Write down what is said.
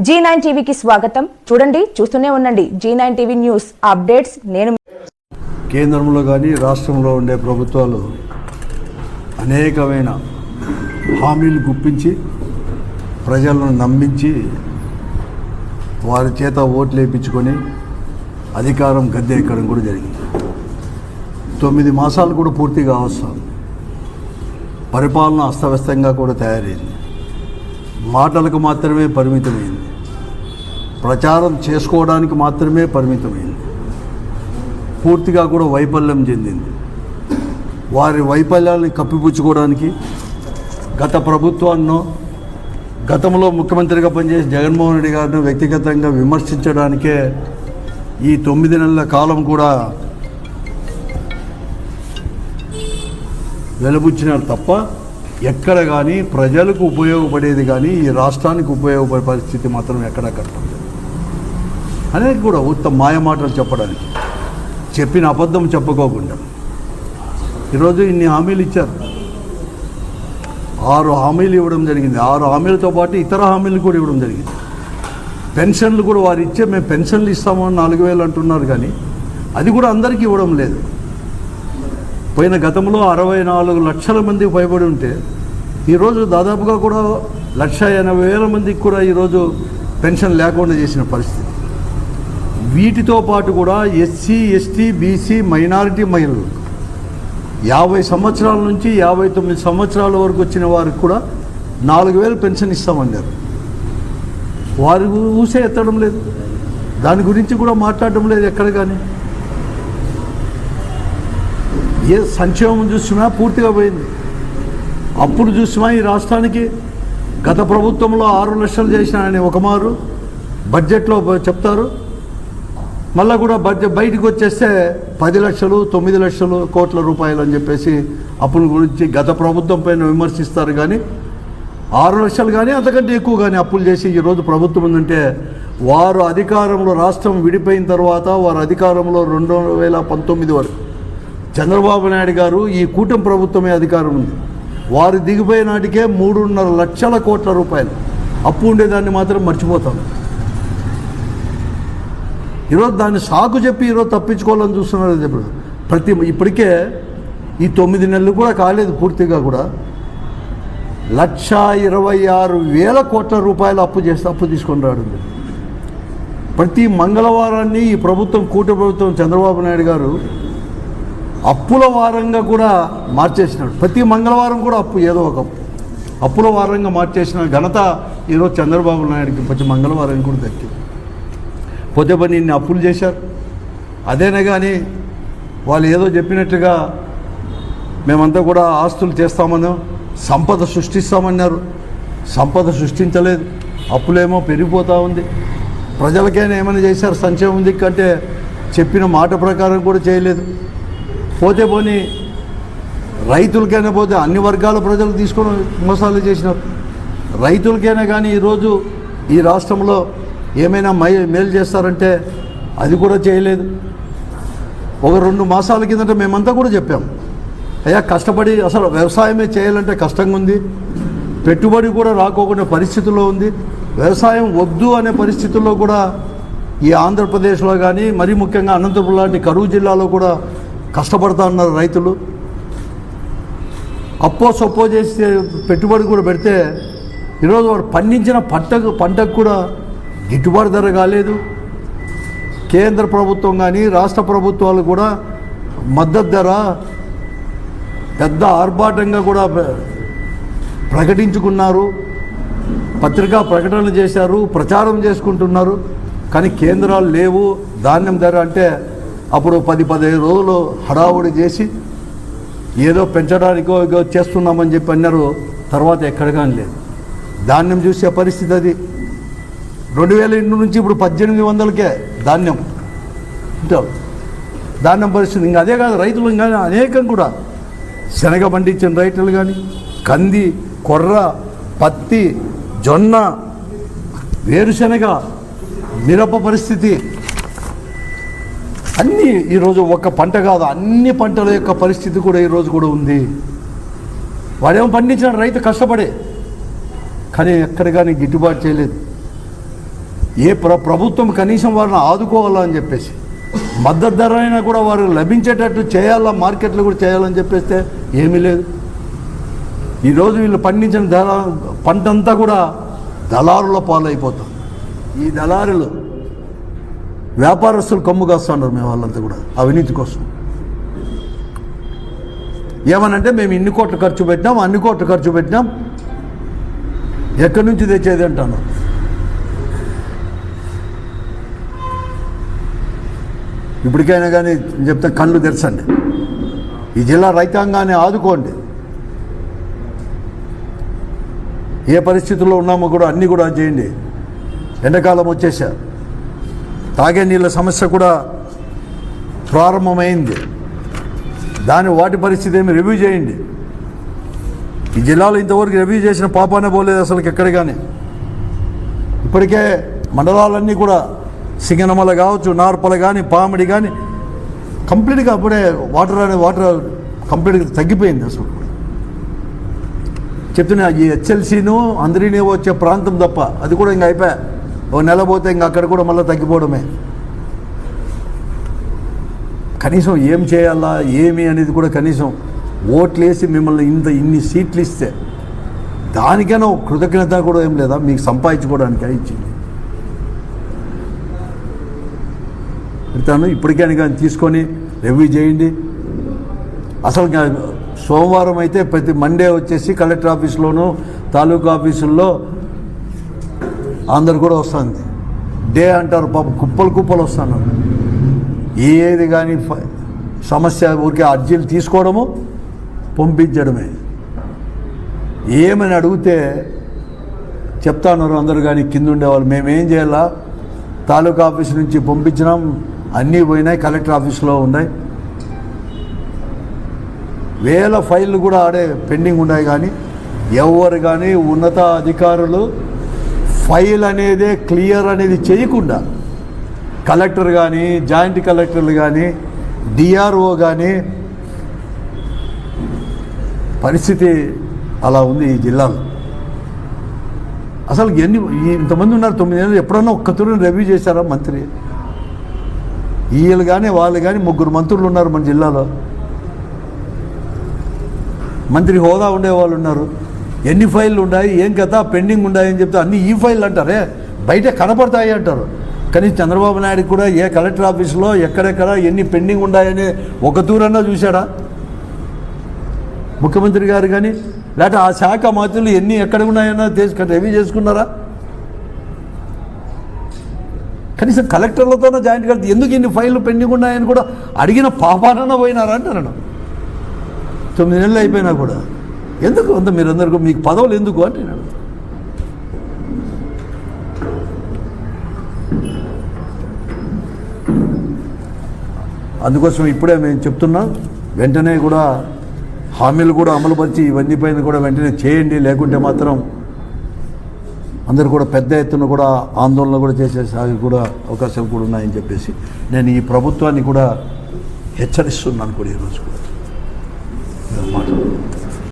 G nine టీవీకి స్వాగతం. చూడండి చూస్తూనే ఉండండి. Zee nine TV news updates. నేను కేంద్రంలో కానీ రాష్ట్రంలో ఉండే ప్రభుత్వాలు అనేకమైన హామీలు గుప్పించి ప్రజలను నమ్మించి వారి చేత ఓట్లు వేయించుకొని అధికారం గద్దె ఎక్కడం కూడా జరిగింది. తొమ్మిది మాసాలు కూడా పూర్తిగా అవసరం పరిపాలన అస్తవ్యస్తంగా కూడా తయారైంది. మాటలకు మాత్రమే పరిమితమైంది. ప్రచారం చేసుకోవడానికి మాత్రమే పరిమితమైంది. పూర్తిగా కూడా వైఫల్యం చెందింది. వారి వైఫల్యాన్ని కప్పిపుచ్చుకోవడానికి గత ప్రభుత్వాన్నో గతంలో ముఖ్యమంత్రిగా పనిచేసిన జగన్మోహన్ రెడ్డి గారిని వ్యక్తిగతంగా విమర్శించడానికే ఈ తొమ్మిది నెలల కాలం కూడా వెలుబుచ్చినారు తప్ప ఎక్కడ కానీ ప్రజలకు ఉపయోగపడేది కానీ ఈ రాష్ట్రానికి ఉపయోగపడే పరిస్థితి మాత్రం ఎక్కడా కట్టలేదు అనేది కూడా ఉత్తమ మాయ మాటలు చెప్పడానికి. చెప్పిన అబద్ధం చెప్పుకోకుండా. ఈరోజు ఇన్ని హామీలు ఇచ్చారు. ఆరు హామీలు ఇవ్వడం జరిగింది. ఆరు హామీలతో పాటు ఇతర హామీలు కూడా ఇవ్వడం జరిగింది. పెన్షన్లు కూడా వారు ఇచ్చే మేము పెన్షన్లు ఇస్తామని నాలుగు వేలు అంటున్నారు కానీ అది కూడా అందరికీ ఇవ్వడం లేదు. పోయిన గతంలో అరవై నాలుగు లక్షల మంది భయపడి ఉంటే ఈరోజు దాదాపుగా కూడా లక్ష ఎనభై వేల మందికి కూడా ఈరోజు పెన్షన్ లేకుండా చేసిన పరిస్థితి. వీటితో పాటు కూడా ఎస్సీ ఎస్టీ బీసీ మైనారిటీ మహిళలు యాభై సంవత్సరాల నుంచి యాభై తొమ్మిది సంవత్సరాల వరకు వచ్చిన వారికి కూడా నాలుగు వేలు పెన్షన్ ఇస్తామన్నారు. వారి ఊసే ఎత్తడం లేదు. దాని గురించి కూడా మాట్లాడడం లేదు ఎక్కడ కానీ. ఏ సంక్షేమం చూసినా పూర్తిగా పోయింది. అప్పుడు చూసినా ఈ రాష్ట్రానికి గత ప్రభుత్వంలో ఆరు లక్షలు చేసిన ఆయన ఒక మారు బడ్జెట్లో చెప్తారు. మళ్ళీ కూడా బడ్జెట్ బయటకు వచ్చేస్తే పది లక్షలు తొమ్మిది లక్షలు కోట్ల రూపాయలు అని చెప్పేసి అప్పుల గురించి గత ప్రభుత్వం పైన విమర్శిస్తారు కానీ ఆరు లక్షలు కానీ అంతకంటే ఎక్కువ కానీ అప్పులు చేసి ఈరోజు ప్రభుత్వం ఉందంటే వారు అధికారంలో రాష్ట్రం విడిపోయిన తర్వాత వారు అధికారంలో రెండు వేల పంతొమ్మిది వరకు. చంద్రబాబు నాయుడు గారు ఈ కూటమి ప్రభుత్వమే అధికారం ఉంది. వారు దిగిపోయే నాటికే మూడున్నర లక్షల కోట్ల రూపాయలు. అప్పు ఉండేదాన్ని మాత్రం మర్చిపోతాం. ఈరోజు దాన్ని సాకు చెప్పి ఈరోజు తప్పించుకోవాలని చూస్తున్నారు ఇప్పుడు ప్రతి ఇప్పటికే ఈ తొమ్మిది నెలలు కూడా కాలేదు పూర్తిగా కూడా. లక్ష ఇరవై ఆరు వేల కోట్ల రూపాయలు అప్పు చేస్తే అప్పు తీసుకొని రావడం ప్రతి మంగళవారాన్ని ఈ ప్రభుత్వం కూట ప్రభుత్వం చంద్రబాబు నాయుడు గారు అప్పుల వారంగా కూడా మార్చేసినాడు. ప్రతి మంగళవారం కూడా అప్పు ఏదో ఒక అప్పు. అప్పుల వారంగా మార్చేసిన ఘనత ఈరోజు చంద్రబాబు నాయుడుకి ప్రతి మంగళవారం కూడా దక్కింది. పోతే అప్పులు చేశారు. అదేనే కానీ వాళ్ళు ఏదో చెప్పినట్టుగా మేమంతా కూడా ఆస్తులు చేస్తామన్నాం సంపద సృష్టిస్తామన్నారు. సంపద సృష్టించలేదు. అప్పులేమో పెరిగిపోతూ ఉంది. ప్రజలకైనా ఏమైనా చేశారు? సంక్షేమం దిక్కంటే చెప్పిన మాట ప్రకారం కూడా చేయలేదు. పోతే పోని రైతులకైనా పోతే అన్ని వర్గాల ప్రజలు తీసుకొని మోసాలు చేసినారు. రైతులకైనా కానీ ఈరోజు ఈ రాష్ట్రంలో ఏమైనా మై మేలు చేస్తారంటే అది కూడా చేయలేదు. ఒక రెండు మాసాల కిందట మేమంతా కూడా చెప్పాం. అయ్యా కష్టపడి అసలు వ్యవసాయమే చేయాలంటే కష్టంగా ఉంది. పెట్టుబడి కూడా రాకోకుండా పరిస్థితుల్లో ఉంది. వ్యవసాయం వద్దు అనే పరిస్థితుల్లో కూడా ఈ ఆంధ్రప్రదేశ్లో కానీ మరీ ముఖ్యంగా అనంతపురం లాంటి కరువు జిల్లాలో కూడా కష్టపడతా ఉన్నారు రైతులు. అప్పో సొప్పో చేసి పెట్టుబడి కూడా పెడితే ఈరోజు వాడు పండించిన పంటకు పంటకు కూడా గిట్టుబాటు ధర కాలేదు. కేంద్ర ప్రభుత్వం కానీ రాష్ట్ర ప్రభుత్వాలు కూడా మద్దతు ధర పెద్ద ఆర్భాటంగా కూడా ప్రకటించుకున్నారు. పత్రికా ప్రకటనలు చేశారు ప్రచారం చేసుకుంటున్నారు. కానీ కేంద్రాలు లేవు. ధాన్యం ధర అంటే అప్పుడు పది పదిహేను రోజులు హడావుడి చేసి ఏదో పెంచడానికో ఏదో చేస్తున్నామని చెప్పి అన్నారు. తర్వాత ఎక్కడ కానీ లేదు ధాన్యం చూసే పరిస్థితి అది. రెండు వేల ఇంటి నుంచి ఇప్పుడు పద్దెనిమిది వందలకే ధాన్యం. ఉంటారు ధాన్యం పరిస్థితి ఇంకా అదే కాదు రైతులు కానీ అనేకం కూడా. శనగ పండించిన రైతులు కానీ కంది కొర్ర పత్తి జొన్న వేరుశనగ మిరప పరిస్థితి. అన్నీ ఈరోజు ఒక పంట కాదు అన్ని పంటల యొక్క పరిస్థితి కూడా ఈరోజు కూడా ఉంది. వాడేమో పండించిన రైతు కష్టపడే కానీ ఎక్కడ కానీ గిట్టుబాటు చేయలేదు. ఏ ప్ర ప్రభుత్వం కనీసం వారిని ఆదుకోవాలని చెప్పేసి. మద్దతు ధర అయినా కూడా వారు లభించేటట్టు చేయాలా మార్కెట్లో కూడా చేయాలని చెప్పేస్తే ఏమీ లేదు. ఈరోజు వీళ్ళు పండించిన ధర పంటంతా కూడా దళారుల పాలైపోతాం. ఈ దళారులు వ్యాపారస్తులు కమ్ము కాస్తున్నారు మేము వాళ్ళంతా కూడా అవినీతి కోసం. ఏమనంటే మేము ఇన్ని కోట్లు ఖర్చు పెట్టినాం అన్ని కోట్లు ఖర్చు పెట్టినాం ఎక్కడి నుంచి తెచ్చేది అంటాను. ఇప్పటికైనా కానీ చెప్తే కళ్ళు తెరచండి. ఈ జిల్లా రైతాంగాన్ని ఆదుకోండి. ఏ పరిస్థితుల్లో ఉన్నామో కూడా అన్నీ కూడా చేయండి. ఎండాకాలం వచ్చేసా తాగే నీళ్ళ సమస్య కూడా ప్రారంభమైంది. దాని వాటి పరిస్థితి ఏమి రివ్యూ చేయండి. ఈ జిల్లాలో ఇంతవరకు రివ్యూ చేసిన పాపానే పోలేదు అసలు ఎక్కడ కానీ ఇప్పటికే మండలాలన్నీ కూడా సింగనమల కావచ్చు నార్పల కానీ పామిడి కానీ కంప్లీట్గా అప్పుడే వాటర్ అనే వాటర్ కంప్లీట్గా తగ్గిపోయింది అసలు. చెప్తున్నా ఈ హెచ్ఎల్సీను అందరినీ వచ్చే ప్రాంతం తప్ప అది కూడా ఇంకా అయిపోయా. ఓ నెల పోతే ఇంకా అక్కడ కూడా మళ్ళీ తగ్గిపోవడమే. కనీసం ఏం చేయాలా ఏమి అనేది కూడా కనీసం ఓట్లు వేసి మిమ్మల్ని ఇంత ఇన్ని సీట్లు ఇస్తే దానికైనా కృతజ్ఞత కూడా ఏం లేదా? మీకు సంపాదించుకోవడానికి ఇచ్చింది చెప్తాను ఇప్పటికైనా కానీ తీసుకొని రివ్యూ చేయండి. అసలు సోమవారం అయితే ప్రతి మండే వచ్చేసి కలెక్టర్ ఆఫీస్లోనూ తాలూకా ఆఫీసుల్లో అందరు కూడా వస్తుంది. డే అంటారు పాప కుప్పలు కుప్పలు వస్తున్నారు ఏది కానీ సమస్య ఊరికే అర్జీలు తీసుకోవడము పంపించడమే. ఏమని అడిగితే చెప్తాన్నారు అందరూ కానీ కింద ఉండేవాళ్ళు. మేమేం చేయాలా? తాలూకా ఆఫీస్ నుంచి పంపించినాం. అన్నీ పోయినాయి కలెక్టర్ ఆఫీస్లో ఉన్నాయి. వేల ఫైళ్ళు కూడా ఆడే పెండింగ్ ఉన్నాయి కానీ ఎవరు కానీ ఉన్నత అధికారులు ఫైల్ అనేదే క్లియర్ అనేది చేయకుండా కలెక్టర్ కానీ జాయింట్ కలెక్టర్లు కానీ డిఆర్ఓ కానీ పరిస్థితి అలా ఉంది ఈ జిల్లాలో. అసలు ఎన్ని ఇంతమంది ఉన్నారు తొమ్మిది నెలలు ఎప్పుడన్నా ఒక్కతూరు రివ్యూ చేశారా మంత్రి? వీళ్ళు కానీ వాళ్ళు కానీ ముగ్గురు మంత్రులు ఉన్నారు మన జిల్లాలో. మంత్రి హోదా ఉండేవాళ్ళు ఉన్నారు. ఎన్ని ఫైళ్ళు ఉన్నాయి ఏం కథ పెండింగ్ ఉన్నాయని చెప్తే అన్ని ఈ ఫైల్ అంటారే. బయట కనపడతాయి అంటారు. కానీ చంద్రబాబు నాయుడు కూడా ఏ కలెక్టర్ ఆఫీస్లో ఎక్కడెక్కడ ఎన్ని పెండింగ్ ఉన్నాయని ఒక దూరన్నా చూశాడా? ముఖ్యమంత్రి గారు కానీ లేకపోతే ఆ శాఖ మంత్రులు ఎన్ని ఎక్కడ ఉన్నాయన్నా తీసుకు రివ్యూ చేసుకున్నారా? కనీసం కలెక్టర్లతోనే జాయింట్ కలిసి ఎందుకు ఇన్ని ఫైళ్ళు పెండింగ్ ఉన్నాయని కూడా అడిగిన పాపానన్నా పోయినారా అంటారు తొమ్మిది నెలలు అయిపోయినా కూడా. ఎందుకు? అంత మీరందరికీ మీకు పదవులు ఎందుకు అంటే నేను అందుకోసం ఇప్పుడే మేము చెప్తున్నాం వెంటనే కూడా హామీలు కూడా అమలుపరిచి ఇవన్నీ పైన కూడా వెంటనే చేయండి లేకుంటే మాత్రం అందరు కూడా పెద్ద ఎత్తున కూడా ఆందోళన కూడా చేసే సాగి కూడా అవకాశాలు కూడా ఉన్నాయని చెప్పేసి నేను ఈ ప్రభుత్వాన్ని కూడా హెచ్చరిస్తున్నాను కూడా ఈరోజు కూడా. మాట